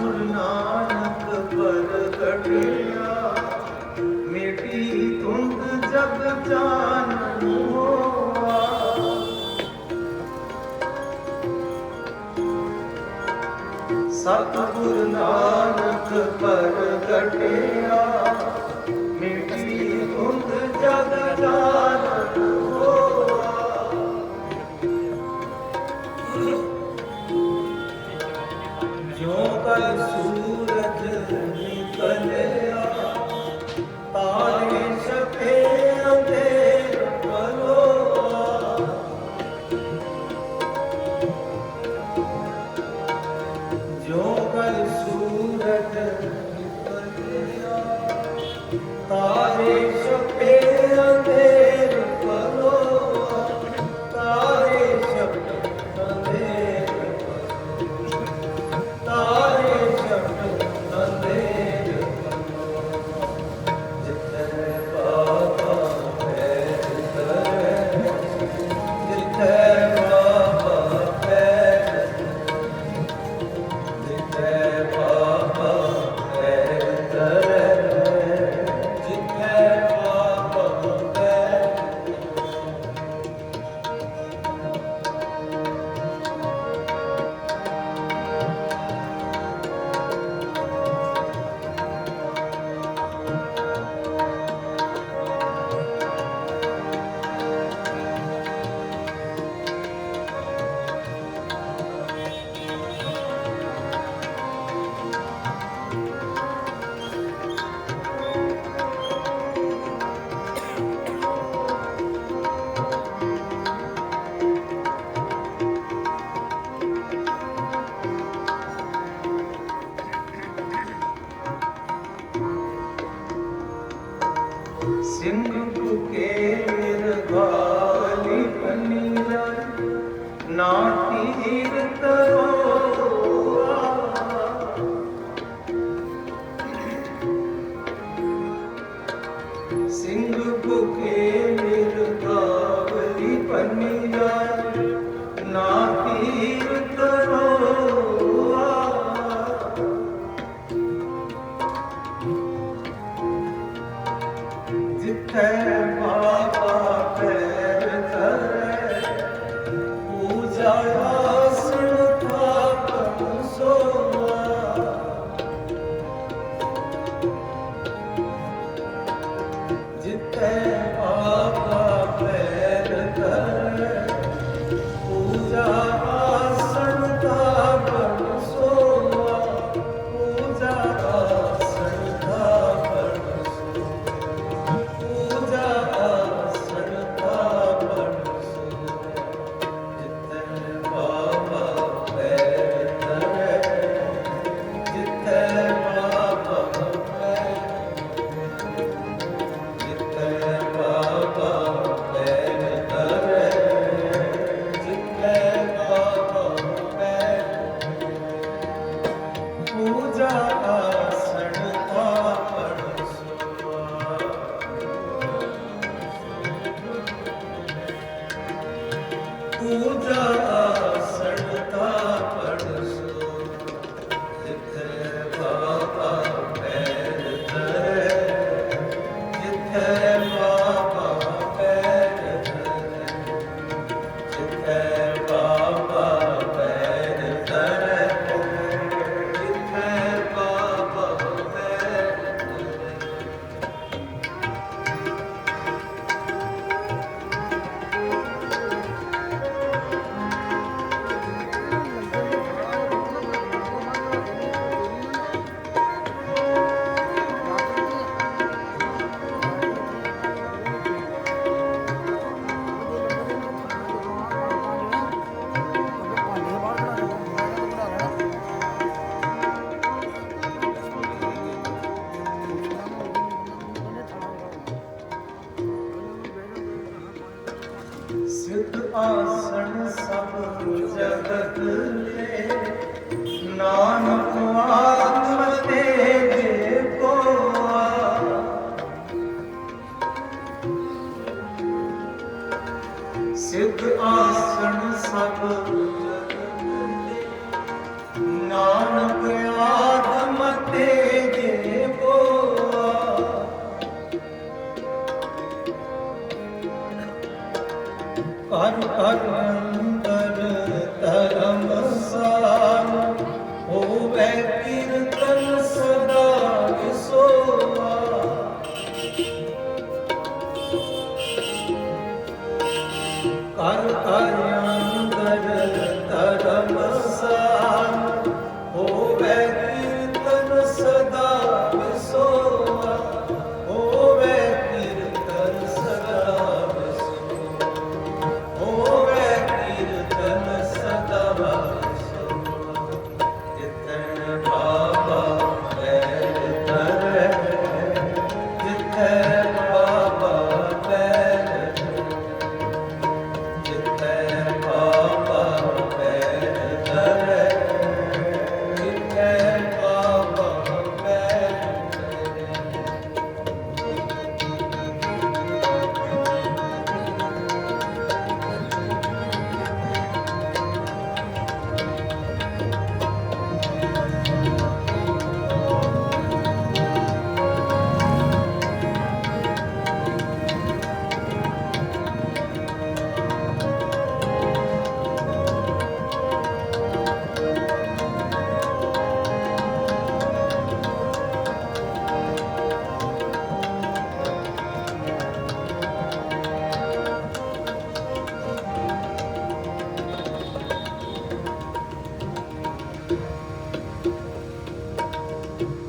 ਗੁਰੂ ਨਾਨਕ ਪ੍ਰਗਟਿਆ। ਮੇਟੀ ਤੁੰਦ ਜਗ ਜਾਨ ਹੋਆ ਸਤਿਗੁਰ ਨਾਨਕ ਪ੍ਰਗਟਿਆ। Amen. सिंह पुकेर गाली पनीरा नाटी करो सिंह पुकेर गाली पनीरा ਅਰ ਅਰੰਗ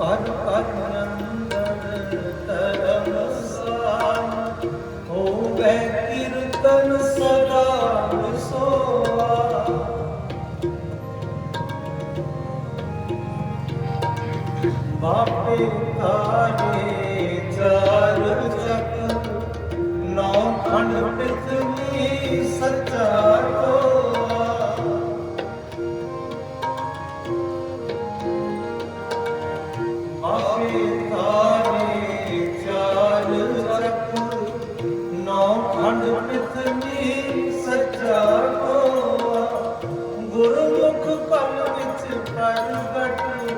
啥呀 ਗੁਰਮੁਖ ਪਲ ਵਿੱਚ ਪਰ ਬਟ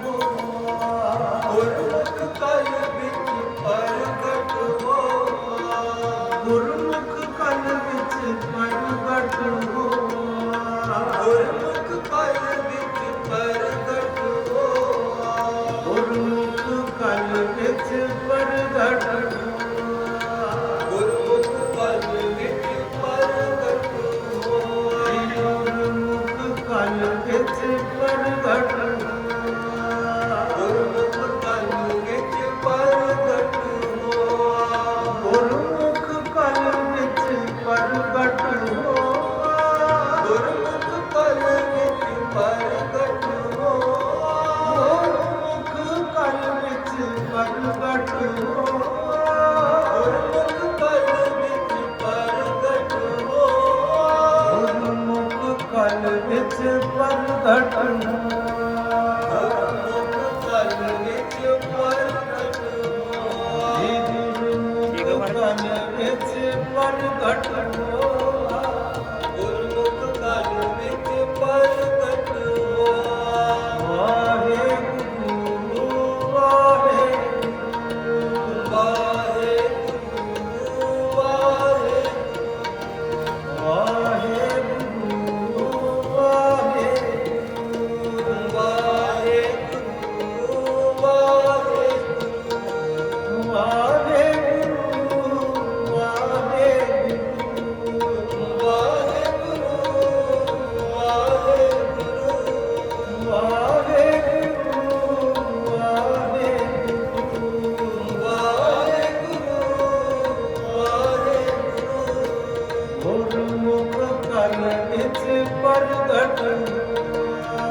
ਕਰ ਘਟੋ ਗੁਰਮੁਖ ਕਨ ਵਿੱਚ ਪਰਦਟਨ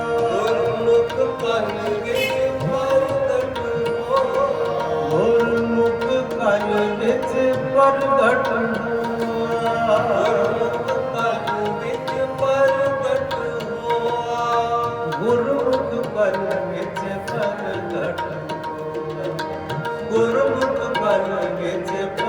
ਗੁਰਮੁਖ ਕਨ ਵਿੱਚ ਪਰਦਟਨ ਗੁਰਮੁਖ ਕਨ ਵਿੱਚ ਪਰਦਟਨ ਗੁਰਮੁਖ ਕਨ ਵਿੱਚ ਪਰਦਟਨ ਗੁਰਮੁਖ ਕਨ ਵਿੱਚ ਪਰਦਟਨ ਗੁਰਮੁਖ ਕਨ ਵਿੱਚ